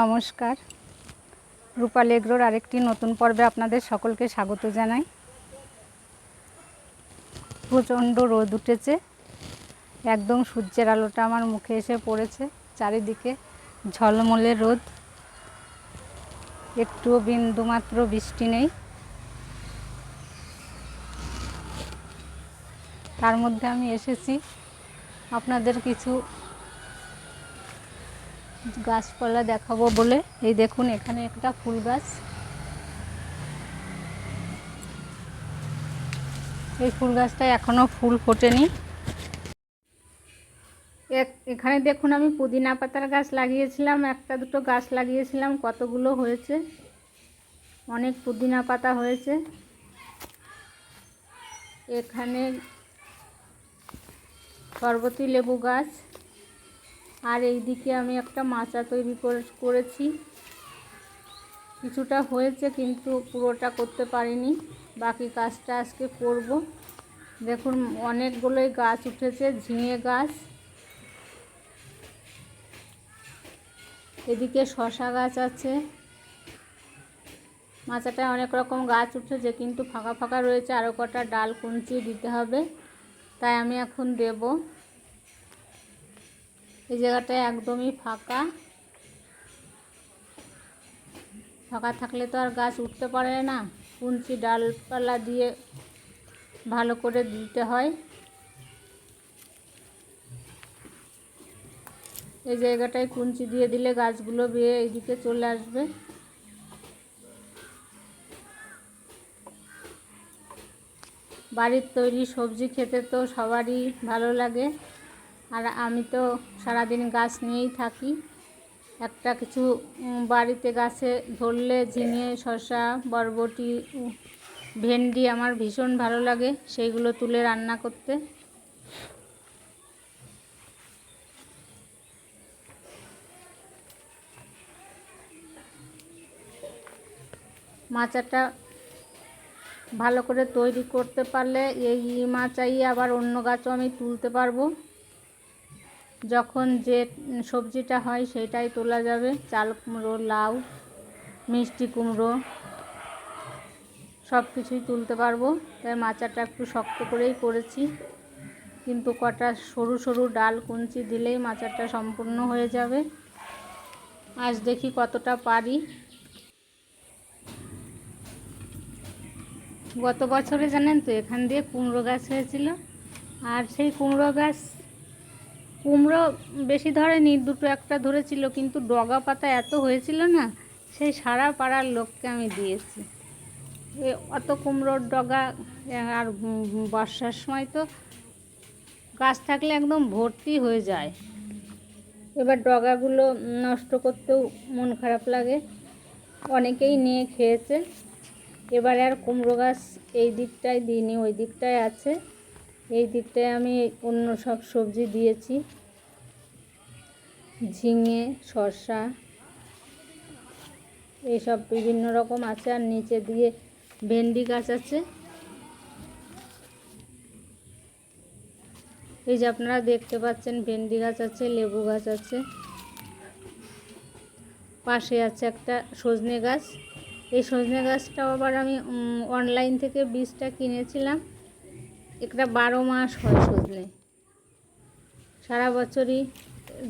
নমস্কার। রূপাল এগ্রোর আরেকটি নতুন পর্বে আপনাদের সকলকে স্বাগত জানাই। প্রচণ্ড রোদ উঠেছে। একদম সূর্যের আলোটা আমার মুখে এসে পড়েছে। চারিদিকে ঝলমলে রোদ। একটুও বিন্দুমাত্র বৃষ্টি নেই। তার মধ্যে আমি এসেছি। আপনাদের কিছু গাছপালা দেখাবো বলে। এই দেখুন, এখানে একটা ফুল গাছ। এই ফুল গাছটায় এখনও ফুল ফোটেনি। এক- এখানে দেখুন, আমি পুদিনা পাতার গাছ লাগিয়েছিলাম, একটা দুটো গাছ লাগিয়েছিলাম, কতগুলো হয়েছে? অনেক পুদিনা পাতা হয়েছে। এখানে শরবতী লেবু গাছ। আর এইদিকে আমি একটা মাচা তৈরি করে- করেছি। কিছুটা হয়েছে, কিন্তু পুরোটা করতে পারিনি। বাকি কাজটা আজকে করব। দেখুন, অনেকগুলোই গাছ উঠেছে, ঝিঙে গাছ। এদিকে শশা গাছ আছে। মাচাটায় অনেক রকম গাছ উঠেছে, কিন্তু ফাঁকা ফাঁকা রয়েছে। আরও কটা ডাল কুঞ্চি দিতে হবে। তাই আমি এখন দেবো। এই জায়গাটা একদমই ফাঁকা। ফাঁকা থাকলে তো আর গাছ উঠতে পারে না। কুঞ্চি ডালপালা দিয়ে ভালো করে দিতে হয়। এই জায়গাটায় কুঞ্চি দিয়ে দিলে গাছগুলো বেয়ে এইদিকে চলে আসবে। বাড়ির তৈরি সবজি খেতে তো সবারই ভালো লাগে। আর আমি তো সারাদিন গাছ নিয়েই থাকি। একটা কিছু বাড়িতে গাছে ধরলে ঝিঙে, শসা, বরবটি ভেন্ডি আমার ভীষণ ভালো লাগে সেইগুলো তুলে রান্না করতে। মাচাটা ভালো করে তৈরি করতে পারলে এই মাচাই আবার অন্য গাছও আমি তুলতে পারব। যখন যে সবজিটা হয় সেটাই তোলা যাবে। চাল কুমড়ো, লাউ, মিষ্টি কুমড়ো সব কিছুই তুলতে পারব। তাই মাচাটা একটু শক্ত করেই করেছি। কিন্তু কটা সরু সরু ডাল কুঞ্চি দিলেই মাচাটা সম্পূর্ণ হয়ে যাবে। আজ দেখি কতটা পারি। গত বছরে জানেন তো, এখান দিয়ে কুমড়ো গাছ হয়েছিল। আর সেই কুমড়ো গাছ কুমড়ো বেশি ধরেনি, দুটো একটা ধরেছিল, কিন্তু ডগা পাতা এত হয়েছিল না, সেই সারা পাড়ার লোককে আমি দিয়েছি। অত কুমড়োর ডগা আর বর্ষার সময় তো গাছ থাকলে একদম ভর্তি হয়ে যায়। এবার ডগাগুলো নষ্ট করতেও মন খারাপ লাগে। অনেকেই নিয়ে খেয়েছে। এবারে আর কুমড়ো গাছ এই দিকটায় দিইনি, ওই দিকটায় আছে। এই দিকটায় আমি অন্য সব সবজি দিয়েছি। ঝিঙে, শসা এইসব বিভিন্ন রকম আছে আর নিচে দিয়ে ভেন্ডি গাছ আছে। এই যে আপনারা দেখতে পাচ্ছেন ভেন্ডি গাছ আছে, লেবু গাছ আছে। পাশে আছে একটা সজনে গাছ। এই সজনে গাছটাও আবার আমি অনলাইন থেকে বীজটা কিনেছিলাম। একটা বারো মাস হয় সজনে সারা বছরই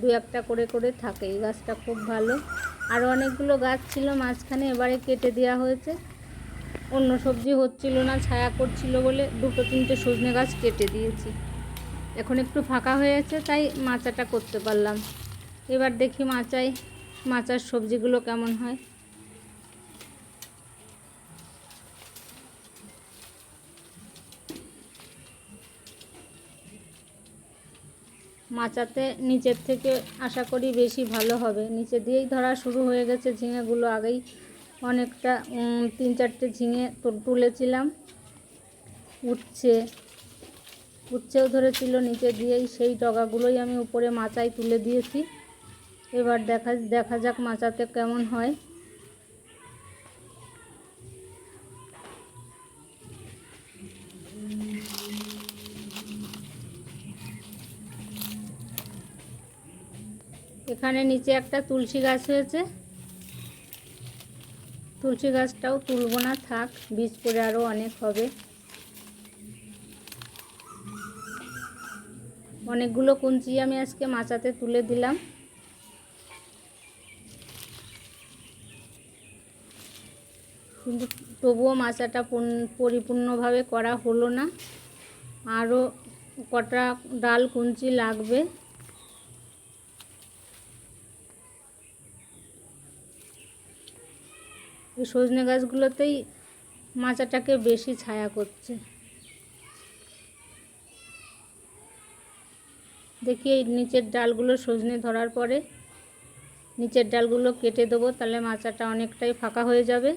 দু একটা করে করে থাকে। এই গাছটা খুব ভালো। আরও অনেকগুলো গাছ ছিল, মাঝখানে এবারে কেটে দেওয়া হয়েছে। অন্য সবজি হচ্ছিল না, ছায়া করছিল বলে দুটো, তিনটে সজনে গাছ কেটে দিয়েছি। এখন একটু ফাঁকা হয়েছে তাই মাচাটা করতে পারলাম। এবার দেখি মাচায়, মাচার সবজিগুলো কেমন হয়। মাচাতে নিচের থেকে আশা করি বেশি ভালো হবে। নিচে দিয়েই ধরা শুরু হয়ে গেছে ঝিঙেগুলো। আগেই অনেকটা তিন চারটে ঝিঙে তুলেছিলাম। উঠছে উচ্ছেও ধরেছিল। নিচে দিয়েই সেই ডগাগুলোই আমি উপরে মাচায় তুলে দিয়েছি। এবার দেখা দেখা যাক মাচাতে কেমন হয়। এখানে নিচে একটা তুলসী গাছ হয়েছে। তুলসী গাছটাও তুলব না, থাক, বীজ পড়ে আরও অনেক হবে। অনেকগুলো কুঞ্চি আমি আজকে মাচাতে তুলে দিলাম। কিন্তু তবুও মাচাটা পরিপূর্ণভাবে করা হলো না। আরও কটা ডাল কুঞ্চি লাগবে। এই সজনে গাছগুলোতেই মাচাটাকে বেশি ছায়া করছে। দেখি এই নিচের ডালগুলো সজনে ধরার পরে নিচের ডালগুলো কেটে দেবো, তাহলে মাচাটা অনেকটাই ফাঁকা হয়ে যাবে।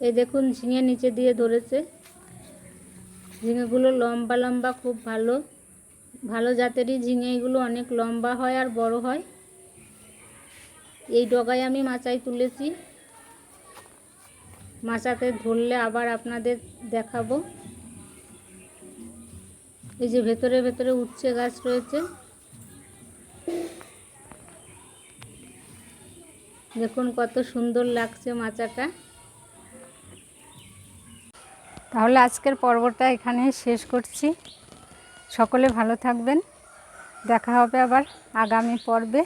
এই দেখুন, ঝিঙে নিচে দিয়ে ধরেছে। ঝিঙেগুলো লম্বা লম্বা, খুব ভালো। ভালো জাতেরই ঝিঙে, এগুলো অনেক লম্বা হয় আর বড় হয়। এই ডগায় আমি মাচায় তুলেছি। মাচাতে ধরলে আবার আপনাদের দেখাবো। এই যে ভেতরে ভেতরে উচ্ছে গাছ রয়েছে। দেখুন কত সুন্দর লাগছে মাচাটা। তাহলে আজকের পর্বটা এখানে শেষ করছি। সকলে ভালো থাকবেন। দেখা হবে আবার আগামী পর্বে।